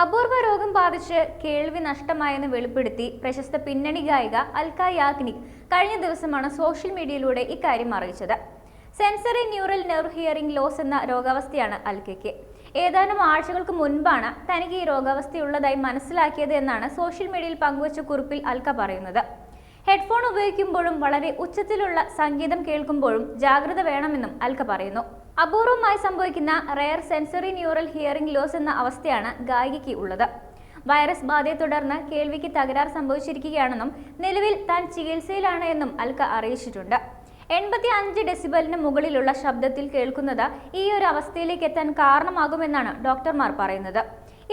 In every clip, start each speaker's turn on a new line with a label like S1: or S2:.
S1: അപൂർവ രോഗം ബാധിച്ച് കേൾവി നഷ്ടമായെന്ന് വെളിപ്പെടുത്തി പ്രശസ്ത പിന്നണി ഗായിക അൽക്ക യാഗ്നിക് കഴിഞ്ഞ ദിവസമാണ് സോഷ്യൽ മീഡിയയിലൂടെ ഇക്കാര്യം അറിയിച്ചത്. Sensory neural nerve hearing loss എന്ന രോഗാവസ്ഥയാണ് അൽക്കയ്ക്ക് ഏതാനും ആഴ്ചകൾക്ക് മുൻപാണ് തനിക്ക് ഈ രോഗാവസ്ഥയുള്ളതായി മനസ്സിലാക്കിയത് എന്നാണ് സോഷ്യൽ മീഡിയയിൽ പങ്കുവച്ച കുറിപ്പിൽ അൽക്ക പറയുന്നത്. ഹെഡ്ഫോൺ ഉപയോഗിക്കുമ്പോഴും വളരെ ഉച്ചത്തിലുള്ള സംഗീതം കേൾക്കുമ്പോഴും ജാഗ്രത വേണമെന്നും അൽക്ക പറയുന്നു. അപൂർവമായി സംഭവിക്കുന്ന rare sensory neural hearing loss എന്ന അവസ്ഥയാണ് ഗായികയ്ക്ക് ഉള്ളത്. വൈറസ് ബാധയെ തുടർന്ന് കേൾവിക്ക് തകരാർ സംഭവിച്ചിരിക്കുകയാണെന്നും നിലവിൽ താൻ ചികിത്സയിലാണ് എന്നും അൽക്ക അറിയിച്ചിട്ടുണ്ട്. എൺപത്തി അഞ്ച് ഡെസിബലിന് മുകളിലുള്ള ശബ്ദത്തിൽ കേൾക്കുന്നത് ഈ ഒരു അവസ്ഥയിലേക്ക് എത്താൻ കാരണമാകുമെന്നാണ് ഡോക്ടർമാർ പറയുന്നത്.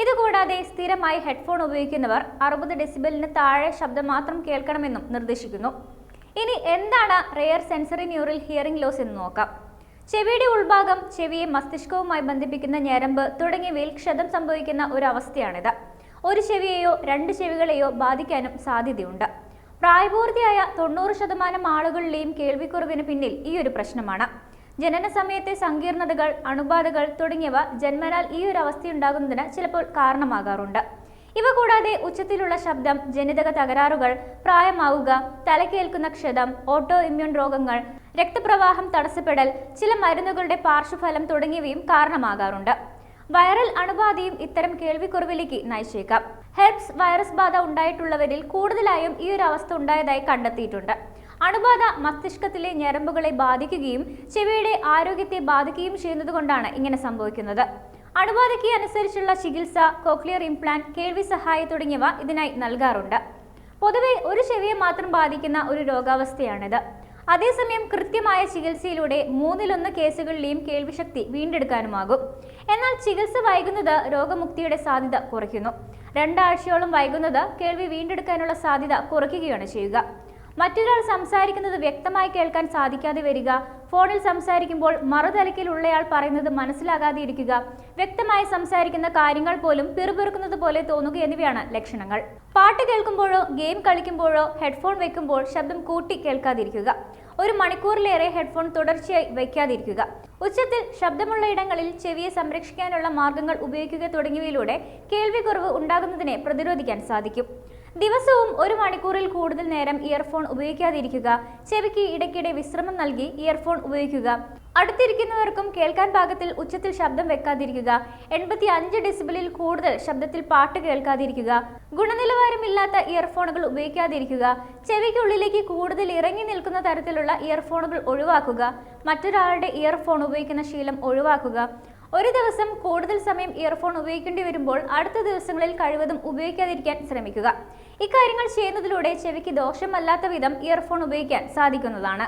S1: ഇതുകൂടാതെ സ്ഥിരമായി ഹെഡ്ഫോൺ ഉപയോഗിക്കുന്നവർ അറുപത് ഡെസിബലിന് താഴെ ശബ്ദം മാത്രം കേൾക്കണമെന്നും നിർദ്ദേശിക്കുന്നു. ഇനി എന്താണ് rare sensory neural hearing loss എന്ന് നോക്കാം. ചെവിയുടെ ഉൾഭാഗം ചെവിയെ മസ്തിഷ്കവുമായി ബന്ധിപ്പിക്കുന്ന ഞരമ്പ് തുടങ്ങിയവയിൽ ക്ഷതം സംഭവിക്കുന്ന ഒരു അവസ്ഥയാണിത് ഒരു ചെവിയെയോ രണ്ട് ചെവികളെയോ ബാധിക്കാനും സാധ്യതയുണ്ട്. പ്രായപൂർത്തിയായ തൊണ്ണൂറ് ശതമാനം ആളുകളിലെയും കേൾവിക്കുറവിന് പിന്നിൽ ഈ ഒരു പ്രശ്നമാണ്. ജനന സമയത്തെ സങ്കീർണതകൾ അണുബാധകൾ തുടങ്ങിയവ ജന്മനാൽ ഈ ഒരു അവസ്ഥയുണ്ടാകുന്നതിന് ചിലപ്പോൾ കാരണമാകാറുണ്ട്. ഇവ കൂടാതെ ഉച്ചത്തിലുള്ള ശബ്ദം ജനിതക തകരാറുകൾ പ്രായമാവുക തലക്കേൽക്കുന്ന ക്ഷതം ഓട്ടോ ഇമ്മ്യൂൺ രോഗങ്ങൾ രക്തപ്രവാഹം തടസ്സപ്പെടൽ ചില മരുന്നുകളുടെ പാർശ്വഫലം തുടങ്ങിയവയും കാരണമാകാറുണ്ട്. വൈറൽ അണുബാധയും ഇത്തരം കേൾവിക്കുറവിലേക്ക് നയിച്ചേക്കാം. ഹെർപ്സ് വൈറസ് ബാധ ഉണ്ടായിട്ടുള്ളവരിൽ കൂടുതലായും ഈ ഒരു അവസ്ഥ ഉണ്ടായതായി കണ്ടെത്തിയിട്ടുണ്ട്. അണുബാധ മസ്തിഷ്കത്തിലെ ഞരമ്പുകളെ ബാധിക്കുകയും ചെവിയുടെ ആരോഗ്യത്തെ ബാധിക്കുകയും ചെയ്യുന്നതുകൊണ്ടാണ് ഇങ്ങനെ സംഭവിക്കുന്നത്. അണുബാധയ്ക്ക് അനുസരിച്ചുള്ള ചികിത്സ കോക്ലിയർ ഇംപ്ലാന്റ് കേൾവി സഹായം തുടങ്ങിയവ ഇതിനായി നൽകാറുണ്ട്. പൊതുവെ ഒരു ചെവിയെ മാത്രം ബാധിക്കുന്ന ഒരു രോഗാവസ്ഥയാണിത്. അതേസമയം കൃത്യമായ ചികിത്സയിലൂടെ മൂന്നിലൊന്ന് കേസുകളിലെയും കേൾവിശക്തി വീണ്ടെടുക്കാനുമാകും. എന്നാൽ ചികിത്സ വൈകുന്നത് രോഗമുക്തിയുടെ സാധ്യത കുറയ്ക്കുന്നു. രണ്ടാഴ്ചയോളം വൈകുന്നത് കേൾവി വീണ്ടെടുക്കാനുള്ള സാധ്യത കുറയ്ക്കുകയാണ് ചെയ്യുക. മറ്റൊരാൾ സംസാരിക്കുന്നത് വ്യക്തമായി കേൾക്കാൻ സാധിക്കാതെ വരിക ഫോണിൽ സംസാരിക്കുമ്പോൾ മറുതലക്കിലുള്ളയാൾ പറയുന്നത് മനസ്സിലാകാതെ ഇരിക്കുക വ്യക്തമായി സംസാരിക്കുന്ന കാര്യങ്ങൾ പോലും പിറുപിറുക്കുന്നത് പോലെ തോന്നുക എന്നിവയാണ് ലക്ഷണങ്ങൾ. പാട്ട് കേൾക്കുമ്പോഴോ ഗെയിം കളിക്കുമ്പോഴോ ഹെഡ്ഫോൺ വെക്കുമ്പോൾ ശബ്ദം കൂട്ടി കേൾക്കാതിരിക്കുക. ഒരു മണിക്കൂറിലേറെ ഹെഡ്ഫോൺ തുടർച്ചയായി വയ്ക്കാതിരിക്കുക. ഉച്ചത്തിൽ ശബ്ദമുള്ള ഇടങ്ങളിൽ ചെവിയെ സംരക്ഷിക്കാനുള്ള മാർഗങ്ങൾ ഉപയോഗിക്കുക തുടങ്ങിയവയിലൂടെ കേൾവിക്കുറവ് ഉണ്ടാകുന്നതിനെ പ്രതിരോധിക്കാൻ സാധിക്കും. ദിവസവും ഒരു മണിക്കൂറിൽ കൂടുതൽ നേരം ഇയർഫോൺ ഉപയോഗിക്കാതിരിക്കുക. ചെവിക്ക് ഇടയ്ക്കിടെ വിശ്രമം നൽകി ഇയർഫോൺ ഉപയോഗിക്കുക. അടുത്തിരിക്കുന്നവർക്കും കേൾക്കാൻ പാകത്തിൽ ഉച്ചത്തിൽ ശബ്ദം വെക്കാതിരിക്കുക. എൺപത്തി അഞ്ച് ഡെസിബിളിൽ കൂടുതൽ ശബ്ദത്തിൽ പാട്ട് കേൾക്കാതിരിക്കുക. ഗുണനിലവാരമില്ലാത്ത ഇയർഫോണുകൾ ഉപയോഗിക്കാതിരിക്കുക. ചെവിക്കുള്ളിലേക്ക് കൂടുതൽ ഇറങ്ങി നിൽക്കുന്ന തരത്തിലുള്ള ഇയർഫോണുകൾ ഒഴിവാക്കുക. മറ്റൊരാളുടെ ഇയർഫോൺ ഉപയോഗിക്കുന്ന ശീലം ഒഴിവാക്കുക. ഒരു ദിവസം കൂടുതൽ സമയം ഇയർഫോൺ ഉപയോഗിക്കേണ്ടി വരുമ്പോൾ അടുത്ത ദിവസങ്ങളിൽ കഴിവതും ഉപയോഗിക്കാതിരിക്കാൻ ശ്രമിക്കുക. ഇക്കാര്യങ്ങൾ ചെയ്യുന്നതിലൂടെ ചെവിക്ക് ദോഷമല്ലാത്ത വിധം ഇയർഫോൺ ഉപയോഗിക്കാൻ സാധിക്കുന്നതാണ്.